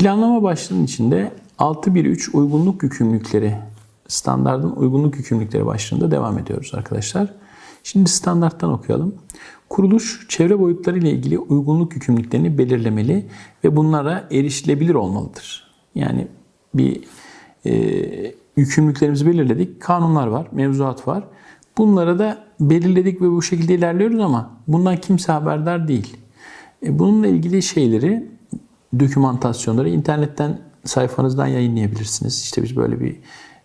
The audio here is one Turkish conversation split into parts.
Planlama başlığının içinde 613 uygunluk yükümlülükleri, standartın uygunluk yükümlülükleri başlığında devam ediyoruz arkadaşlar. Şimdi standarttan okuyalım. Kuruluş çevre boyutları ile ilgili uygunluk yükümlülüklerini belirlemeli ve bunlara erişilebilir olmalıdır. Yani bir e, yükümlülüklerimizi belirledik. Kanunlar var, mevzuat var. Bunları da belirledik ve bu şekilde ilerliyoruz ama bundan kimse haberdar değil. E, bununla ilgili şeyleri, dokümantasyonları internetten sayfanızdan yayınlayabilirsiniz. İşte biz böyle bir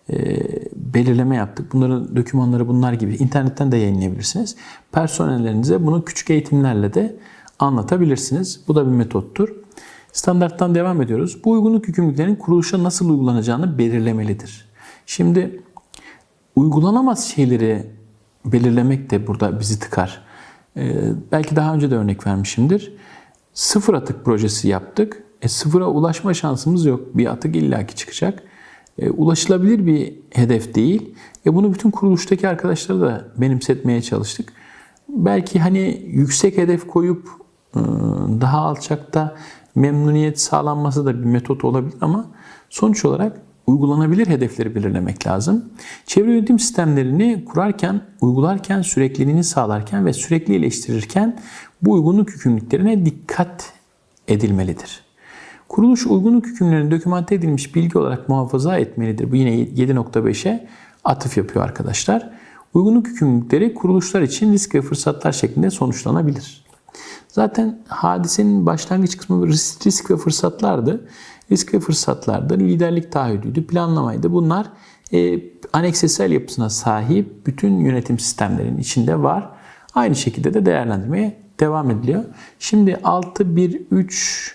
e, belirleme yaptık. Bunların dokümanları bunlar gibi internetten de yayınlayabilirsiniz. Personellerinize bunu küçük eğitimlerle de anlatabilirsiniz. Bu da bir metottur. Standarttan devam ediyoruz. Bu uygunluk yükümlülüklerinin kuruluşa nasıl uygulanacağını belirlemelidir. Şimdi uygulanamaz şeyleri belirlemek de burada bizi tıkar. Ee, belki daha önce de örnek vermişimdir. Sıfır atık projesi yaptık. E, sıfıra ulaşma şansımız yok. Bir atık illaki çıkacak. E, ulaşılabilir bir hedef değil. E, bunu bütün kuruluştaki arkadaşlara da benimsetmeye çalıştık. Belki hani yüksek hedef koyup e, daha alçakta memnuniyet sağlanması da bir metot olabilir ama sonuç olarak uygulanabilir hedefleri belirlemek lazım. Çevre yönetim sistemlerini kurarken, uygularken, sürekliliğini sağlarken ve sürekli iyileştirirken bu uygunluk yükümlülüklerine dikkat edilmelidir. Kuruluş uygunluk hükümlerinin dokümante edilmiş bilgi olarak muhafaza etmelidir. Bu yine 7.5'e atıf yapıyor arkadaşlar. Uygunluk hükümlülükleri kuruluşlar için risk ve fırsatlar şeklinde sonuçlanabilir. Zaten hadisenin başlangıç kısmı risk, risk ve fırsatlardı. Risk ve fırsatlarda liderlik taahhüdüydü, planlamaydı. Bunlar e, aneksesel yapısına sahip bütün yönetim sistemlerinin içinde var. Aynı şekilde de değerlendirmeye devam ediliyor. Şimdi 6.1.3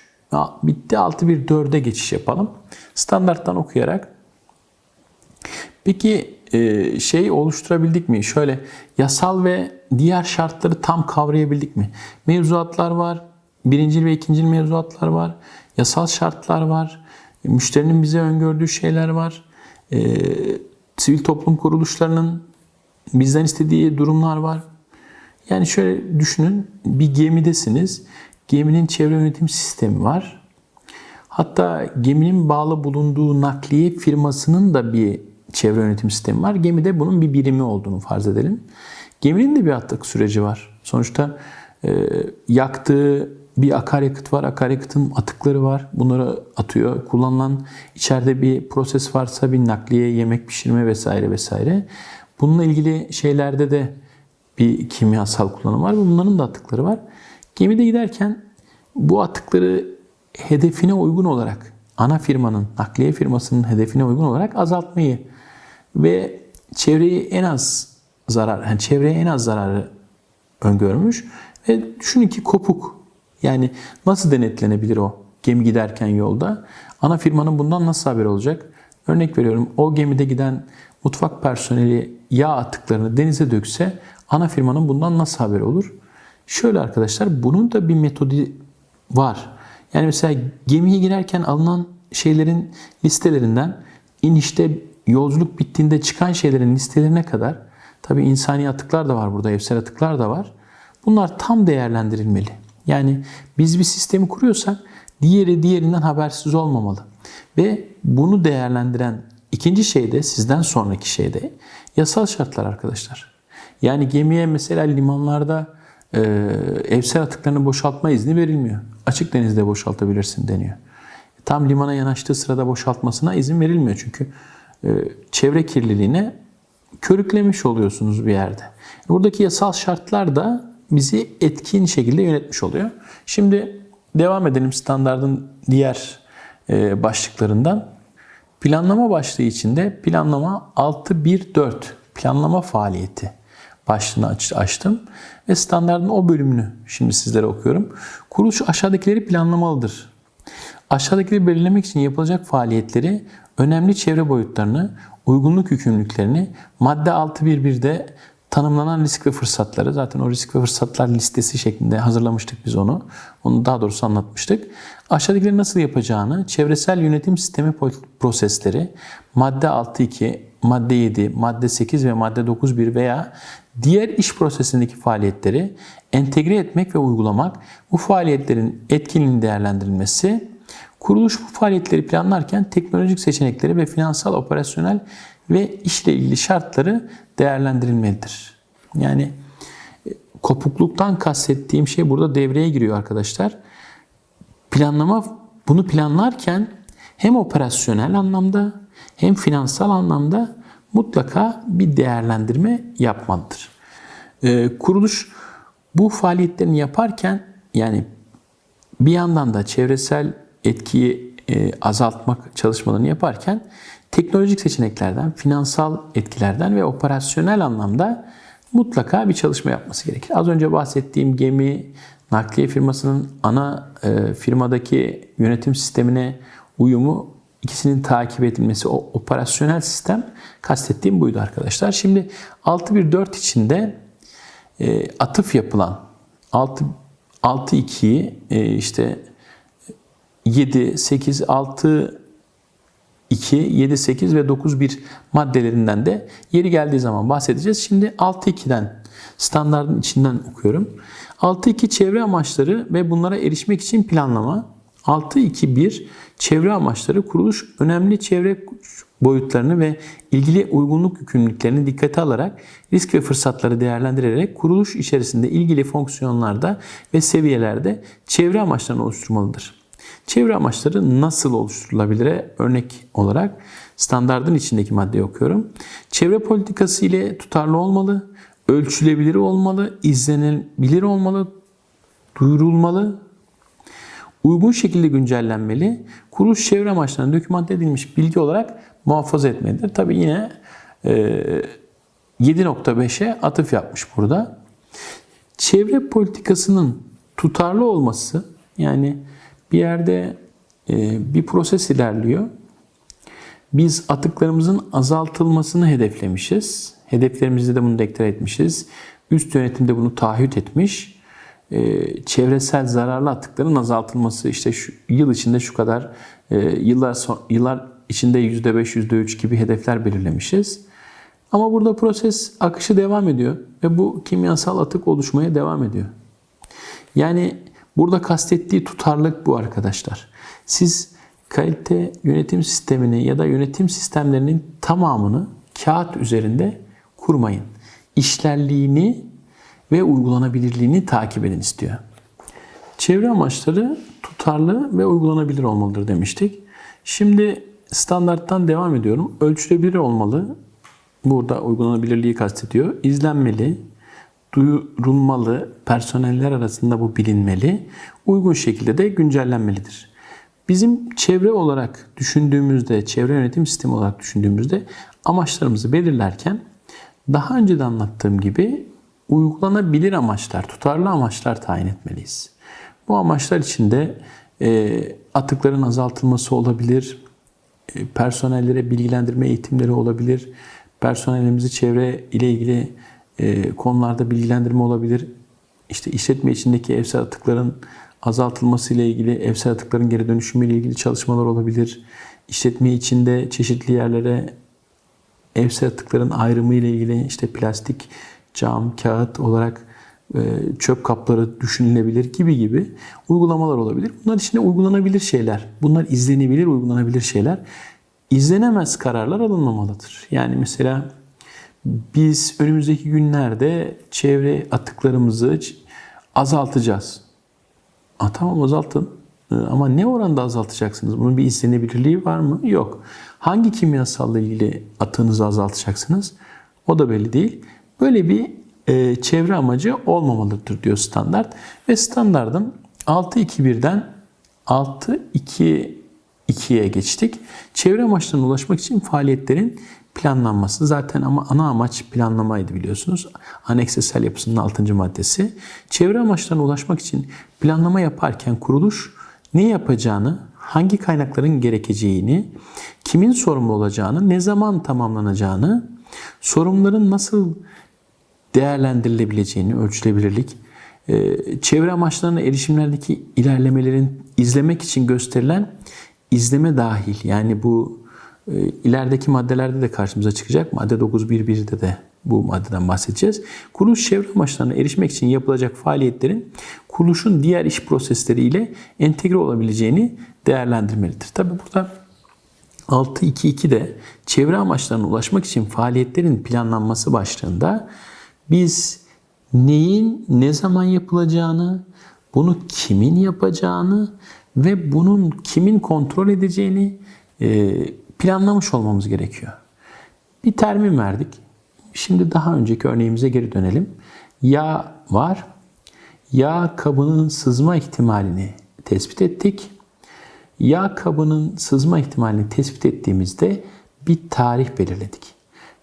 bitti 6.1.4'e geçiş yapalım. Standarttan okuyarak. Peki e, şey oluşturabildik mi? Şöyle yasal ve diğer şartları tam kavrayabildik mi? Mevzuatlar var, birincil ve ikincil mevzuatlar var, yasal şartlar var, müşterinin bize öngördüğü şeyler var, e, sivil toplum kuruluşlarının bizden istediği durumlar var. Yani şöyle düşünün, bir gemidesiniz, geminin çevre yönetim sistemi var. Hatta geminin bağlı bulunduğu nakliye firmasının da bir çevre yönetim sistemi var. Gemide bunun bir birimi olduğunu farz edelim. Geminin de bir atık süreci var. Sonuçta e, yaktığı bir akaryakıt var. Akaryakıtın atıkları var. Bunları atıyor. Kullanılan içeride bir proses varsa bir nakliye, yemek pişirme vesaire vesaire. Bununla ilgili şeylerde de bir kimyasal kullanım var. Bunların da atıkları var. Gemide giderken bu atıkları hedefine uygun olarak ana firmanın, nakliye firmasının hedefine uygun olarak azaltmayı ve çevreyi en az zarar, yani çevreye en az zararı öngörmüş ve düşünün ki kopuk. Yani nasıl denetlenebilir o gemi giderken yolda? Ana firmanın bundan nasıl haber olacak? Örnek veriyorum o gemide giden mutfak personeli yağ atıklarını denize dökse ana firmanın bundan nasıl haber olur? Şöyle arkadaşlar bunun da bir metodu var. Yani mesela gemiye girerken alınan şeylerin listelerinden inişte yolculuk bittiğinde çıkan şeylerin listelerine kadar tabii insani atıklar da var burada, evsel atıklar da var. Bunlar tam değerlendirilmeli. Yani biz bir sistemi kuruyorsak diğeri diğerinden habersiz olmamalı. Ve bunu değerlendiren ikinci şey de sizden sonraki şey de yasal şartlar arkadaşlar. Yani gemiye mesela limanlarda e, evsel atıklarını boşaltma izni verilmiyor. Açık denizde boşaltabilirsin deniyor. Tam limana yanaştığı sırada boşaltmasına izin verilmiyor çünkü e, çevre kirliliğine körüklemiş oluyorsunuz bir yerde. Buradaki yasal şartlar da bizi etkin şekilde yönetmiş oluyor. Şimdi devam edelim standardın diğer e, başlıklarından. Planlama başlığı içinde planlama 6.1.4 planlama faaliyeti başlığını açtım ve standardın o bölümünü şimdi sizlere okuyorum. Kuruluş aşağıdakileri planlamalıdır. Aşağıdakileri belirlemek için yapılacak faaliyetleri, önemli çevre boyutlarını, uygunluk yükümlülüklerini, madde 6.1.1'de tanımlanan risk ve fırsatları, zaten o risk ve fırsatlar listesi şeklinde hazırlamıştık biz onu. Onu daha doğrusu anlatmıştık. Aşağıdakileri nasıl yapacağını, çevresel yönetim sistemi prosesleri, madde 6.2, madde 7, madde 8 ve madde 9.1 veya diğer iş prosesindeki faaliyetleri entegre etmek ve uygulamak, bu faaliyetlerin etkinliğinin değerlendirilmesi, Kuruluş bu faaliyetleri planlarken teknolojik seçenekleri ve finansal, operasyonel ve işle ilgili şartları değerlendirilmelidir. Yani e, kopukluktan kastettiğim şey burada devreye giriyor arkadaşlar. Planlama bunu planlarken hem operasyonel anlamda hem finansal anlamda mutlaka bir değerlendirme yapmalıdır. Ee, kuruluş bu faaliyetlerini yaparken yani bir yandan da çevresel etkiyi e, azaltmak çalışmalarını yaparken teknolojik seçeneklerden, finansal etkilerden ve operasyonel anlamda mutlaka bir çalışma yapması gerekir. Az önce bahsettiğim gemi nakliye firmasının ana e, firmadaki yönetim sistemine uyumu ikisinin takip edilmesi o operasyonel sistem kastettiğim buydu arkadaşlar. Şimdi 6.1.4 içinde e, atıf yapılan 6 6.2'yi e, işte 7, 8, 6, 2, 7, 8 ve 9, 1 maddelerinden de yeri geldiği zaman bahsedeceğiz. Şimdi 6, 2'den standartın içinden okuyorum. 6, 2 çevre amaçları ve bunlara erişmek için planlama. 6.2.1 çevre amaçları kuruluş önemli çevre boyutlarını ve ilgili uygunluk yükümlülüklerini dikkate alarak risk ve fırsatları değerlendirerek kuruluş içerisinde ilgili fonksiyonlarda ve seviyelerde çevre amaçlarını oluşturmalıdır. Çevre amaçları nasıl oluşturulabilir? Örnek olarak standardın içindeki maddeyi okuyorum. Çevre politikası ile tutarlı olmalı, ölçülebilir olmalı, izlenebilir olmalı, duyurulmalı, uygun şekilde güncellenmeli, kuruluş çevre amaçlarına dokümante edilmiş bilgi olarak muhafaza etmelidir. Tabi yine e, 7.5'e atıf yapmış burada. Çevre politikasının tutarlı olması yani bir yerde e, bir proses ilerliyor. Biz atıklarımızın azaltılmasını hedeflemişiz. Hedeflerimizde de bunu deklar etmişiz. Üst yönetimde bunu taahhüt etmiş. Ee, çevresel zararlı atıkların azaltılması işte şu yıl içinde şu kadar e, yıllar son, yıllar içinde %5 %3 gibi hedefler belirlemişiz. Ama burada proses akışı devam ediyor ve bu kimyasal atık oluşmaya devam ediyor. Yani burada kastettiği tutarlılık bu arkadaşlar. Siz kalite yönetim sistemini ya da yönetim sistemlerinin tamamını kağıt üzerinde kurmayın. İşlerliğini ve uygulanabilirliğini takip edin istiyor. Çevre amaçları tutarlı ve uygulanabilir olmalıdır demiştik. Şimdi standarttan devam ediyorum. Ölçülebilir olmalı. Burada uygulanabilirliği kastediyor. İzlenmeli, duyurulmalı, personeller arasında bu bilinmeli, uygun şekilde de güncellenmelidir. Bizim çevre olarak düşündüğümüzde, çevre yönetim sistemi olarak düşündüğümüzde amaçlarımızı belirlerken daha önce de anlattığım gibi uygulanabilir amaçlar, tutarlı amaçlar tayin etmeliyiz. Bu amaçlar içinde e, atıkların azaltılması olabilir, e, personellere bilgilendirme eğitimleri olabilir, personelimizi çevre ile ilgili e, konularda bilgilendirme olabilir. İşte işletme içindeki evsel atıkların azaltılması ile ilgili, evsel atıkların geri dönüşümü ile ilgili çalışmalar olabilir. İşletme içinde çeşitli yerlere evsel atıkların ayrımı ile ilgili işte plastik, cam, kağıt olarak e, çöp kapları düşünülebilir gibi gibi uygulamalar olabilir. Bunlar içinde uygulanabilir şeyler. Bunlar izlenebilir, uygulanabilir şeyler. İzlenemez kararlar alınmamalıdır. Yani mesela biz önümüzdeki günlerde çevre atıklarımızı azaltacağız. A, tamam azaltın. E, ama ne oranda azaltacaksınız? Bunun bir izlenebilirliği var mı? Yok. Hangi kimyasalla ilgili atığınızı azaltacaksınız? O da belli değil. Böyle bir e, çevre amacı olmamalıdır diyor standart. Ve standardın 6.2.1'den 6.2.2'ye geçtik. Çevre amaçlarına ulaşmak için faaliyetlerin planlanması. Zaten ama ana amaç planlamaydı biliyorsunuz. Aneksesel yapısının 6. maddesi. Çevre amaçlarına ulaşmak için planlama yaparken kuruluş ne yapacağını, hangi kaynakların gerekeceğini, kimin sorumlu olacağını, ne zaman tamamlanacağını, sorumluların nasıl değerlendirilebileceğini, ölçülebilirlik, e, çevre amaçlarına erişimlerdeki ilerlemelerin izlemek için gösterilen izleme dahil. Yani bu e, ilerideki maddelerde de karşımıza çıkacak. Madde 9.1.1'de de bu maddeden bahsedeceğiz. Kuruluş çevre amaçlarına erişmek için yapılacak faaliyetlerin kuruluşun diğer iş prosesleriyle entegre olabileceğini değerlendirmelidir. Tabi burada 6.2.2'de çevre amaçlarına ulaşmak için faaliyetlerin planlanması başlığında biz neyin ne zaman yapılacağını, bunu kimin yapacağını ve bunun kimin kontrol edeceğini e, planlamış olmamız gerekiyor. Bir termin verdik. Şimdi daha önceki örneğimize geri dönelim. Yağ var. Yağ kabının sızma ihtimalini tespit ettik. Yağ kabının sızma ihtimalini tespit ettiğimizde bir tarih belirledik.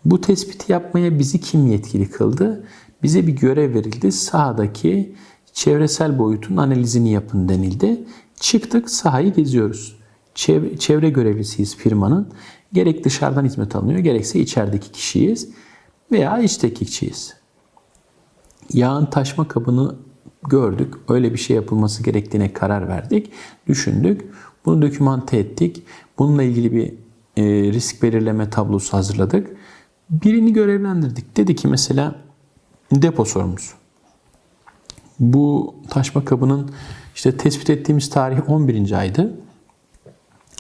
Bu tespiti yapmaya bizi kim yetkili kıldı? Bize bir görev verildi. Sahadaki çevresel boyutun analizini yapın denildi. Çıktık sahayı geziyoruz. Çevre, çevre görevlisiyiz firmanın. Gerek dışarıdan hizmet alınıyor gerekse içerideki kişiyiz veya içteki kişiyiz. Yağın taşma kabını gördük. Öyle bir şey yapılması gerektiğine karar verdik. Düşündük. Bunu dokümante ettik. Bununla ilgili bir e, risk belirleme tablosu hazırladık. Birini görevlendirdik. Dedi ki mesela depo sorumlusu. Bu taşma kabının işte tespit ettiğimiz tarih 11. aydı.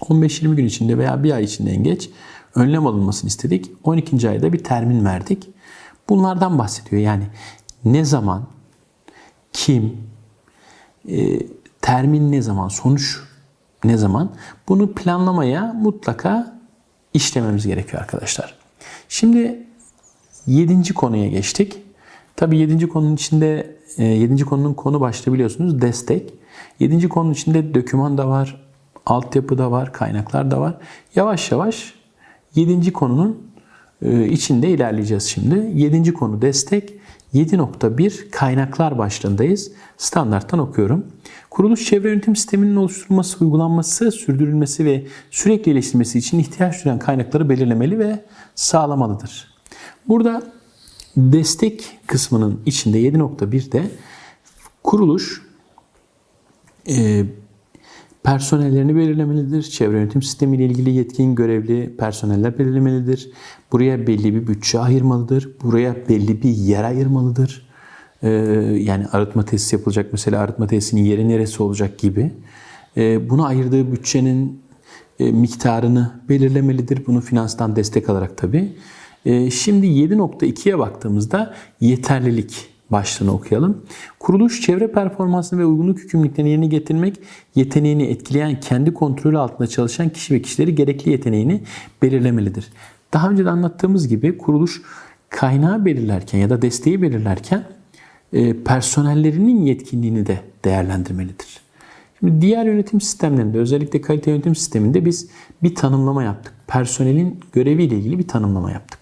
15-20 gün içinde veya bir ay içinde en geç önlem alınmasını istedik. 12. ayda bir termin verdik. Bunlardan bahsediyor. Yani ne zaman, kim, e, termin ne zaman, sonuç ne zaman bunu planlamaya mutlaka işlememiz gerekiyor arkadaşlar. Şimdi 7. konuya geçtik. Tabi 7. konunun içinde 7. konunun konu başlığı biliyorsunuz destek. 7. konunun içinde doküman da var, altyapı da var, kaynaklar da var. Yavaş yavaş 7. konunun e, içinde ilerleyeceğiz şimdi. 7. konu destek, 7.1 kaynaklar başlığındayız. Standarttan okuyorum. Kuruluş çevre yönetim sisteminin oluşturulması, uygulanması, sürdürülmesi ve sürekli iyileştirilmesi için ihtiyaç duyan kaynakları belirlemeli ve sağlamalıdır. Burada destek kısmının içinde 7.1'de kuruluş e, personellerini belirlemelidir. Çevre yönetim sistemi ile ilgili yetkin görevli personeller belirlemelidir. Buraya belli bir bütçe ayırmalıdır. Buraya belli bir yer ayırmalıdır. Ee, yani arıtma tesisi yapılacak mesela arıtma tesisinin yeri neresi olacak gibi. Ee, buna ayırdığı bütçenin e, miktarını belirlemelidir. Bunu finanstan destek alarak tabii. Ee, şimdi 7.2'ye baktığımızda yeterlilik başlığını okuyalım. Kuruluş çevre performansını ve uygunluk yükümlülüklerini yerine getirmek yeteneğini etkileyen kendi kontrolü altında çalışan kişi ve kişileri gerekli yeteneğini belirlemelidir. Daha önce de anlattığımız gibi kuruluş kaynağı belirlerken ya da desteği belirlerken e, personellerinin yetkinliğini de değerlendirmelidir. Şimdi diğer yönetim sistemlerinde özellikle kalite yönetim sisteminde biz bir tanımlama yaptık. Personelin göreviyle ilgili bir tanımlama yaptık.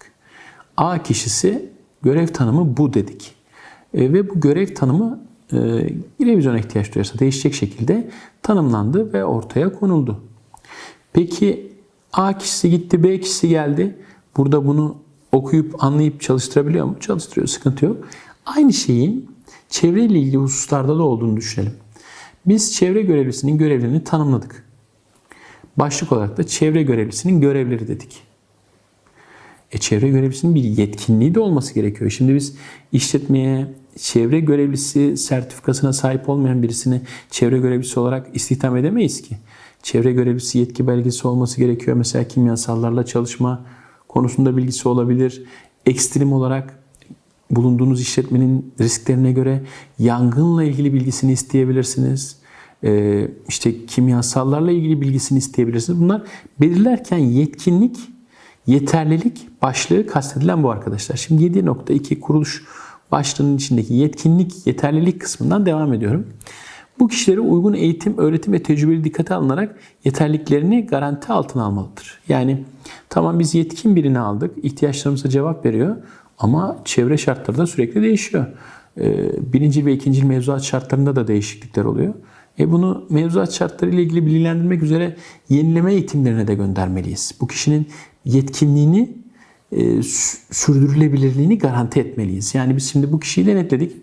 A kişisi görev tanımı bu dedik. E, ve bu görev tanımı e, revizyona ihtiyaç duyarsa değişecek şekilde tanımlandı ve ortaya konuldu. Peki A kişisi gitti, B kişisi geldi. Burada bunu okuyup anlayıp çalıştırabiliyor mu? Çalıştırıyor, sıkıntı yok. Aynı şeyin çevreyle ilgili hususlarda da olduğunu düşünelim. Biz çevre görevlisinin görevlerini tanımladık. Başlık olarak da çevre görevlisinin görevleri dedik. E, çevre görevlisinin bir yetkinliği de olması gerekiyor. Şimdi biz işletmeye çevre görevlisi sertifikasına sahip olmayan birisini çevre görevlisi olarak istihdam edemeyiz ki. Çevre görevlisi yetki belgesi olması gerekiyor. Mesela kimyasallarla çalışma konusunda bilgisi olabilir. Ekstrem olarak bulunduğunuz işletmenin risklerine göre yangınla ilgili bilgisini isteyebilirsiniz. Ee, işte kimyasallarla ilgili bilgisini isteyebilirsiniz. Bunlar belirlerken yetkinlik Yeterlilik başlığı kastedilen bu arkadaşlar. Şimdi 7.2 kuruluş başlığının içindeki yetkinlik, yeterlilik kısmından devam ediyorum. Bu kişileri uygun eğitim, öğretim ve tecrübeli dikkate alınarak yeterliliklerini garanti altına almalıdır. Yani tamam biz yetkin birini aldık, ihtiyaçlarımıza cevap veriyor ama çevre şartları da sürekli değişiyor. Ee, birinci ve ikinci mevzuat şartlarında da değişiklikler oluyor. E bunu mevzuat şartları ile ilgili bilgilendirmek üzere yenileme eğitimlerine de göndermeliyiz. Bu kişinin yetkinliğini e, sürdürülebilirliğini garanti etmeliyiz. Yani biz şimdi bu kişiyi denetledik.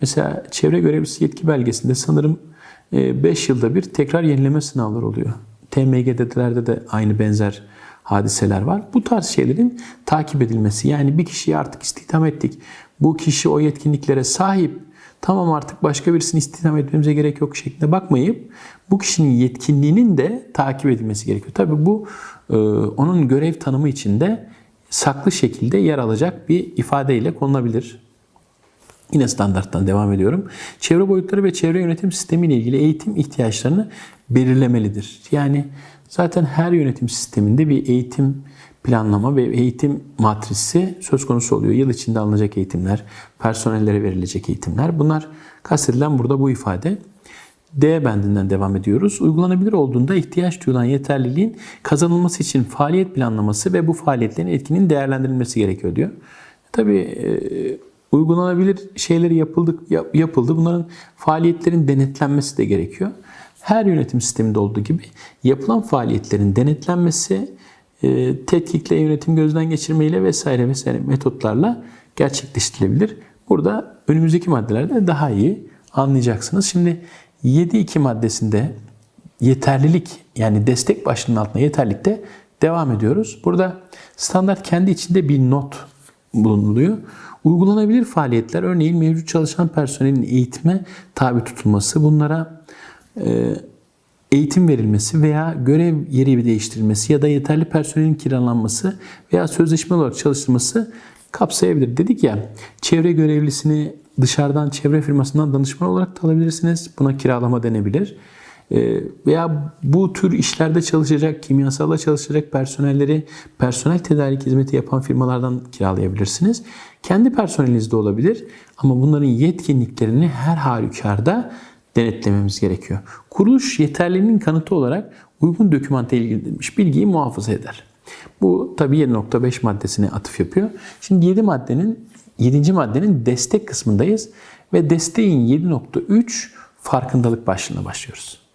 Mesela çevre görevlisi yetki belgesinde sanırım 5 e, yılda bir tekrar yenileme sınavları oluyor. TMG'delerde de aynı benzer hadiseler var. Bu tarz şeylerin takip edilmesi. Yani bir kişiyi artık istihdam ettik. Bu kişi o yetkinliklere sahip. Tamam artık başka birisini istihdam etmemize gerek yok şeklinde bakmayıp bu kişinin yetkinliğinin de takip edilmesi gerekiyor. Tabii bu e, onun görev tanımı içinde saklı şekilde yer alacak bir ifadeyle konulabilir. Yine standarttan devam ediyorum. Çevre boyutları ve çevre yönetim sistemi ile ilgili eğitim ihtiyaçlarını belirlemelidir. Yani zaten her yönetim sisteminde bir eğitim planlama ve eğitim matrisi söz konusu oluyor. Yıl içinde alınacak eğitimler, personellere verilecek eğitimler. Bunlar kastedilen burada bu ifade. D bendinden devam ediyoruz. Uygulanabilir olduğunda ihtiyaç duyulan yeterliliğin kazanılması için faaliyet planlaması ve bu faaliyetlerin etkinin değerlendirilmesi gerekiyor diyor. Tabii e, uygulanabilir şeyleri yapıldı, yap- yapıldı. Bunların faaliyetlerin denetlenmesi de gerekiyor. Her yönetim sisteminde olduğu gibi yapılan faaliyetlerin denetlenmesi, e, tetkikle, yönetim gözden geçirmeyle vesaire vesaire metotlarla gerçekleştirilebilir. Burada önümüzdeki maddelerde daha iyi anlayacaksınız. Şimdi 7.2 maddesinde yeterlilik yani destek başlığının altında yeterlilikte devam ediyoruz. Burada standart kendi içinde bir not bulunuluyor. Uygulanabilir faaliyetler örneğin mevcut çalışan personelin eğitime tabi tutulması, bunlara e, eğitim verilmesi veya görev yeri değiştirilmesi ya da yeterli personelin kiralanması veya sözleşme olarak çalıştırılması kapsayabilir. Dedik ya çevre görevlisini dışarıdan çevre firmasından danışman olarak da alabilirsiniz. Buna kiralama denebilir. Ee, veya bu tür işlerde çalışacak, kimyasalla çalışacak personelleri personel tedarik hizmeti yapan firmalardan kiralayabilirsiniz. Kendi personeliniz de olabilir ama bunların yetkinliklerini her halükarda denetlememiz gerekiyor. Kuruluş yeterliliğinin kanıtı olarak uygun dokümante ilgilenmiş bilgiyi muhafaza eder. Bu tabii 7.5 maddesine atıf yapıyor. Şimdi 7 maddenin 7. maddenin destek kısmındayız ve desteğin 7.3 farkındalık başlığına başlıyoruz.